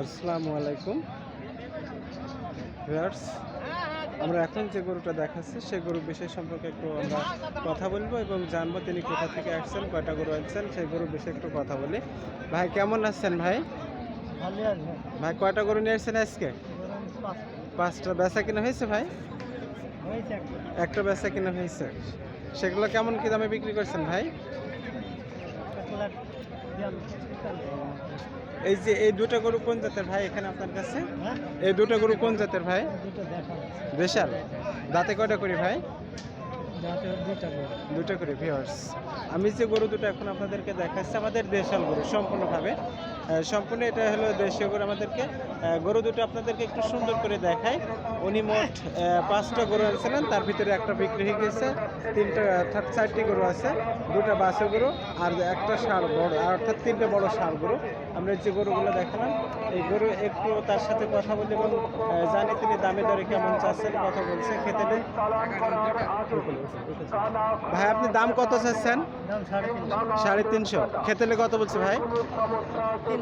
আসসালামু আলাইকুম। ভিউয়ার্স আমরা এখন যে গরুটা দেখাচ্ছি সে গরুর বিষয় সম্পর্কে একটু আমরা কথা বলব এবং জানব তিনি কোথা থেকে আসছেন কয়টা গরু আনছেন সেই গরুর বিষয়ে একটু কথা বলি। ভাই কেমন আছেন ভাই? ভাই কয়টা গরু নিয়ে আসছেন আজকে? পাঁচটা। বেচা কিনা হয়েছে ভাই? একটা বেচা কিনা হয়েছে। সেগুলো কেমন কি দামে বিক্রি করছেন ভাই? এই যে এই দুটো গরু কোন জাতের ভাই এখানে আপনার কাছে? হ্যাঁ? এই দুটো গরু কোন জাতের ভাই? দেশাল। দাঁতে কয়টা করি ভাই? দুটো করে। ভিওর্স আমি যে গরু দুটো এখন আপনাদেরকে দেখাচ্ছি আমাদের দেশাল গরু সম্পূর্ণভাবে। সম্পূর্ণ এটা হলো দেশীয় গরু আমাদেরকে। গরু দুটো আপনাদেরকে একটু সুন্দর করে দেখাই। উনি মোট পাঁচটা গরু আনছিলেন তার ভিতরে একটা বিক্রি হয়ে গেছে তিনটা অর্থাৎ চারটি গরু আছে দুটা বাসে গরু আর একটা সার বড় আর অর্থাৎ তিনটে বড় সার গরু। আমরা যে গরুগুলো দেখালাম এই গরু একটু তার সাথে কথা বলি এবং জানি তিনি দামে দরে কেমন চাচ্ছেন কথা বলছে খেতে দেন। ভাই আপনি দাম কত চাচ্ছেন? সাড়ে তিনশো। সাড়ে তিনশো। খেতেলে কত বলছে ভাই?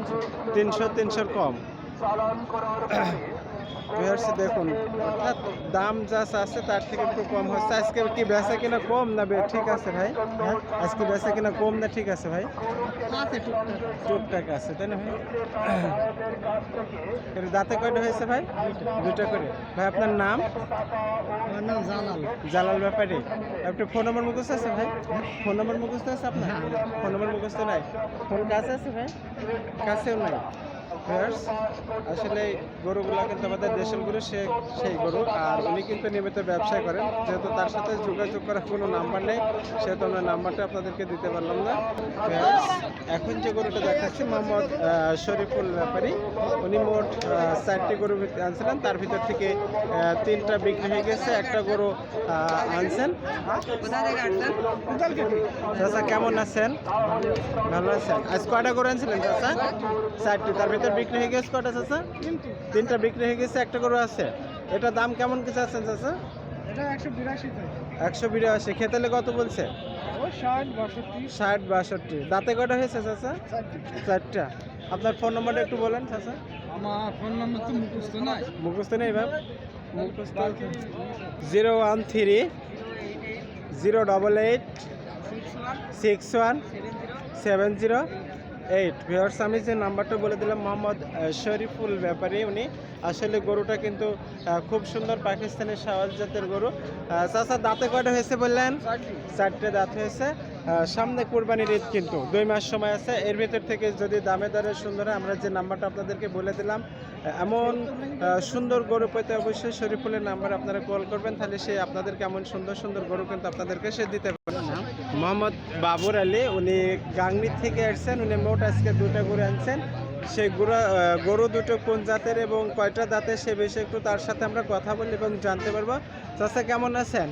তিনশো তিনশো তিনশোর কম। ভিউয়ার্স দেখুন অর্থাৎ দাম যা আছে তার থেকে একটু কম হচ্ছে। আজকে কি বেচা কিনা কম না ঠিক আছে ভাই? হ্যাঁ আজকে বেচা কিনা কম না ঠিক আছে ভাই? টুকটাক আছে তাই না ভাই? দাঁতে কয়টা হয়েছে ভাই? দুটো করে। ভাই আপনার নাম? আমার নাম জালাল। জালাল ব্যাপারে। আপনার ফোন নম্বর মুখস্থ আছে ভাই? ফোন নম্বর মুখস্থ আছে আপনার? ফোন নম্বর মুখস্থ নাই? ফোন কাছে আছে ভাই? কাছেও নাই। Viewers, আসলে গরুগুলো কিন্তু আমাদের দেশের গরু সে সেই গরু। আর উনি কিন্তু নিয়মিত ব্যবসা করেন। যেহেতু তার সাথে যোগাযোগ করার কোনো নাম্বার নেই সেহেতু আমরা নাম্বারটা আপনাদেরকে দিতে পারলাম না। Viewers, এখন যে গরুটা দেখাচ্ছি মোহাম্মদ শরীফুল ব্যাপারী। উনি মোট চারটি গরু আনছিলেন। তার ভিতর থেকে তিনটা বিক্রি হয়ে গেছে একটা গরু আনছেন। চাচা কেমন আছেন? ভালো আছেন? আজ কয়টা গরু আনছিলেন চাচা? চারটি। তার ভিতর বিক্রি হয়ে গেছে কয়টা চাচা? তিনটা। বিক্রি হয়ে গেছে একটা গরু আছে। এটা দাম কেমন কি চাচ্ছেন চাচা? এটা একশো বিরাশি খেতেলে কত বলছে? ষাট বাষট্টি। দাঁতে কটা হয়েছে চাচা? চারটা। আপনার ফোন নম্বরটা একটু বলেন চাচা। আমার ফোন নম্বর তো মুখস্থ নাই। মুখস্থ নেই ভাই মুখস্থ zero one three zero double eight six one seven zero eight viewers আমি যে নাম্বারটা বলে দিলাম মোহাম্মদ শরীফুল ব্যাপারী উনি। আসলে গরুটা কিন্তু খুব সুন্দর পাকিস্তানের সাওয়াল জাতের গরু চাচা দাঁতে কয়টা হয়েছে বললেন? চারটে। দাঁত হয়েছে। সামনে কোরবানির ঈদ কিন্তু দুই মাস সময় আছে। এর ভিতর থেকে যদি দামে দরে সুন্দর হয় আমরা যে নাম্বারটা আপনাদেরকে বলে দিলাম এমন সুন্দর গরু পেতে অবশ্যই শরীফুলের নাম্বার আপনারা কল করবেন তাহলে সে আপনাদেরকে এমন সুন্দর সুন্দর গরু কিন্তু আপনাদেরকে সে দিতে পারবে মোহাম্মদ বাবুর আলী উনি গাংনি থেকে আসছেন উনি মোট আজকে দুটা গরু আনছেন। সেই গরু গরু দুটো কোন জাতের এবং কয়টা দাঁতের সে বিষয়ে একটু তার সাথে আমরা কথা বলি এবং জানতে পারব। চাচা কেমন আছেন?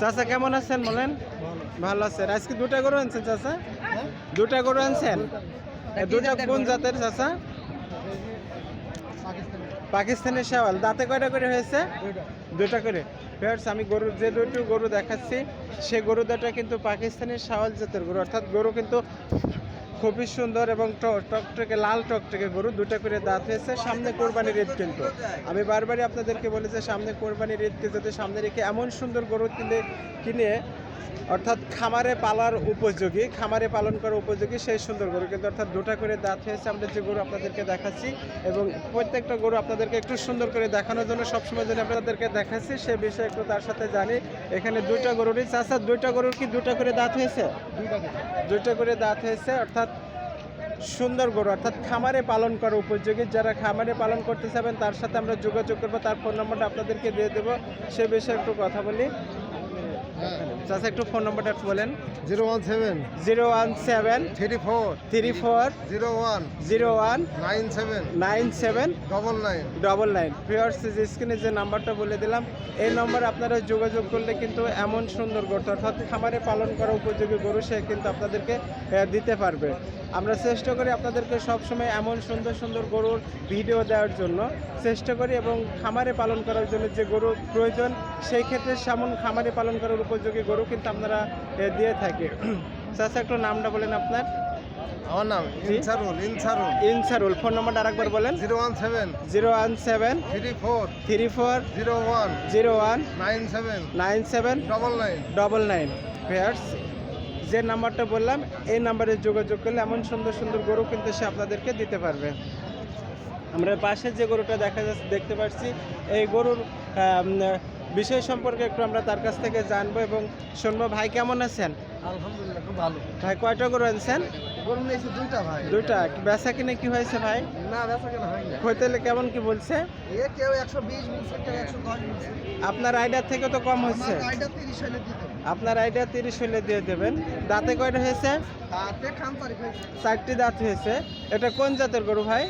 চাচা কেমন আছেন বলেন? ভালো আছেন। আজকে দুটা গরু আনছেন চাচা? দুটা গরু আনছেন? দুটা কোন জাতের চাচা? পাকিস্তানি পাকিস্তানের শেওয়াল। দাঁতে কয়টা করে হয়েছে? দুটা করে। ফেয়ার্স আমি গরু যে দুটো গরু দেখাচ্ছি সে গরু দুটা কিন্তু পাকিস্তানের শাওয়াল জাতের গরু। অর্থাৎ গরু কিন্তু খুবই সুন্দর এবং টকটকে লাল টকটকে গরু। দুটা করে দাঁত হয়েছে সামনে কোরবানির ঈদ কিন্তু। আমি বারবারই আপনাদেরকে বলি যে সামনে কোরবানির ঈদকে যদি সামনে রেখে এমন সুন্দর গরু কিনে কিনে অর্থাৎ খামারে পালার উপযোগী খামারে পালন করার উপযোগী সেই সুন্দর গরু। কিন্তু অর্থাৎ দুটা করে দাঁত হয়েছে আমরা যে গরু আপনাদেরকে দেখাচ্ছি এবং প্রত্যেকটা গরু আপনাদেরকে একটু সুন্দর করে দেখানোর জন্য সবসময় জন্য আপনাদেরকে দেখাচ্ছি সে বিষয়ে একটু তার সাথে জানি। এখানে দুইটা গরুরই চাষা দুইটা গরুর কি দুটা করে দাঁত হয়েছে? দুইটা করে। দাঁত হয়েছে অর্থাৎ সুন্দর গরু। অর্থাৎ খামারে পালন করা উপযোগী। যারা খামারে পালন করতে চাবেন তার সাথে আমরা যোগাযোগ করব তার ফোন নম্বরটা আপনাদেরকে দিয়ে দেবো। সে বিষয়ে একটু কথা বলি। চাষা একটু ফোন নম্বরটা বলেন। Zero one seven. Zero one seven. Three four. Three four. Zero one. Zero one. Nine seven. Nine seven. Double nine. Double nine. প্রিয়ার্স স্ক্রিনে যে নাম্বারটা বলে দিলাম এই নম্বরে আপনারা যোগাযোগ করলে কিন্তু এমন সুন্দর গরু অর্থাৎ খামারে পালন করা উপযোগী গরু সে কিন্তু আপনাদেরকে দিতে পারবে। আমরা চেষ্টা করি আপনাদেরকে সবসময় এমন সুন্দর সুন্দর গরুর ভিডিও দেওয়ার জন্য। চেষ্টা করি এবং খামারে পালন করার জন্য যে গরু প্রয়োজন সেই ক্ষেত্রে সেমন খামারে পালন করার উপযোগী গরু কিন্তু আপনারা দিয়ে থাকি। চাষা একটু নামটা বলেন আপনার। আমার নাম? ইনসারুল ইনসারুল। ইনসারুল। ফোন নাম্বারটা আরেকবার বলেন। Zero one seven. Zero one seven. Three four. Three four. Zero one. Zero one. Nine seven. Nine seven. Double nine. Double nine. Fairs যে নাম্বারটা বললাম এই নাম্বারে যোগাযোগ করলে এমন সুন্দর সুন্দর গরু কিন্তু সে আপনাদেরকে দিতে পারবে। আমরা পাশে যে গরুটা দেখা যাচ্ছে দেখতে পাচ্ছি এই গরুর বিষয় সম্পর্কে একটু আমরা তার কাছ থেকে জানব এবং শুনব। ভাই কেমন আছেন? আলহামদুলিল্লাহ খুব ভালো। ভাই কয়টা গরু আনছেন? গরু নিয়েছি দুইটা ভাই। দুইটা। বেচা কিনে কি হয়েছে ভাই? না বেচা কেনা হয় না হইতেলে কেমন কি বলছে? এ কেউ একশো বিশ বলছে কেউ একশো দশ বলছে। আপনার আইডিয়া থেকে তো কম হচ্ছে। তিরিশ হলে দিত আপনার আইডিয়া তিরিশ হলে দিয়ে দেবেন। দাঁতে কয়টা হয়েছে? তাতে খান হয়েছে। চারটি দাঁত হয়েছে। এটা কোন জাতের গরু ভাই?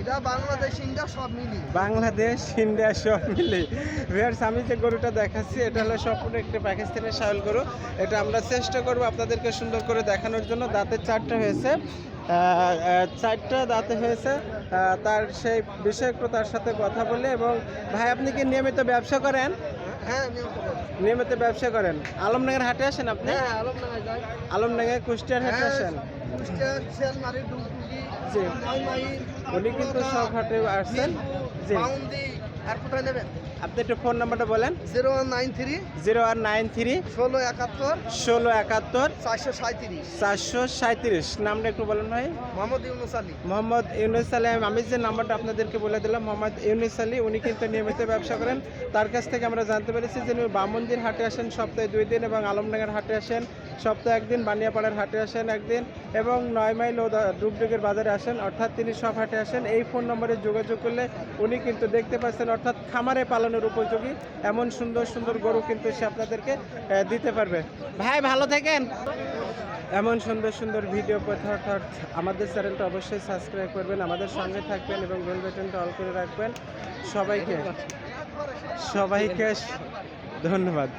এটা বাংলাদেশ ইন্ডিয়া সব মিলি বাংলাদেশ ইন্ডিয়া সব মিলে। ভিয়ার্স আমি যে গরুটা দেখাচ্ছি এটা হলো সম্পূর্ণ একটি পাকিস্তানের গরু। এটা আমরা চেষ্টা করব আপনাদেরকে সুন্দর করে দেখানোর জন্য। দাঁতের চারটা হয়েছে। চারটা দাঁতে হয়েছে। তার সেই বিষয়ে তার সাথে কথা বলে এবং ভাই আপনি কি নিয়মিত ব্যবসা করেন? হ্যাঁ নিয়মিত ব্যবসা করেন। আলমনগর হাটে আসেন আপনি? হ্যাঁ আলমডাঙ্গায় আলমনগর কুষ্টিয়ার হাটে হ্যাঁ, আসেন? কুষ্টিয়া, শিয়ালমারি, ডুগডুগি, জি। উনি কিন্তু সব হাটে আসছেন। জি। আর কোথায় নেবেন? আপনি একটু ফোন নাম্বারটা বলেন। Zero one nine three zero one nine three ষোলো একাত্তর ষোলো একাত্তর চারশো সাঁত্রিশ চারশো সাঁত্রিশ নামটা একটু বলেন ভাই। মোহাম্মদ ইউনুস আলী। মোহাম্মদ ইউনুস আলী আমি যে নাম্বারটা আপনাদেরকে বলে দিলাম মোহাম্মদ ইউনুস আলী উনি কিন্তু নিয়মিত ব্যবসা করেন। তার কাছ থেকে আমরা জানতে পেরেছি যে উনি বামন্দির হাটে আসেন সপ্তাহে দুই দিন এবং আলমডাঙ্গার হাটে আসেন সপ্তাহে একদিন বানিয়াপাড়ার হাটে আসেন একদিন। এবং নয় মাইল ও ডুগডুগের বাজারে আসেন, অর্থাৎ তিনি সব হাটে আসেন। এই ফোন নম্বরে যোগাযোগ করলে উনি কিন্তু দেখতে পাচ্ছেন, অর্থাৎ খামারে পালনের উপযোগী। এমন সুন্দর সুন্দর গরু কিন্তু সে আপনাদেরকে দিতে পারবে। ভাই, ভালো থাকেন। এমন সুন্দর সুন্দর ভিডিও পেতে অর্থাৎ আমাদের চ্যানেলটা অবশ্যই সাবস্ক্রাইব করবেন, আমাদের সঙ্গে থাকবেন এবং বেল অল করে রাখবেন। সবাইকে সবাইকে ধন্যবাদ।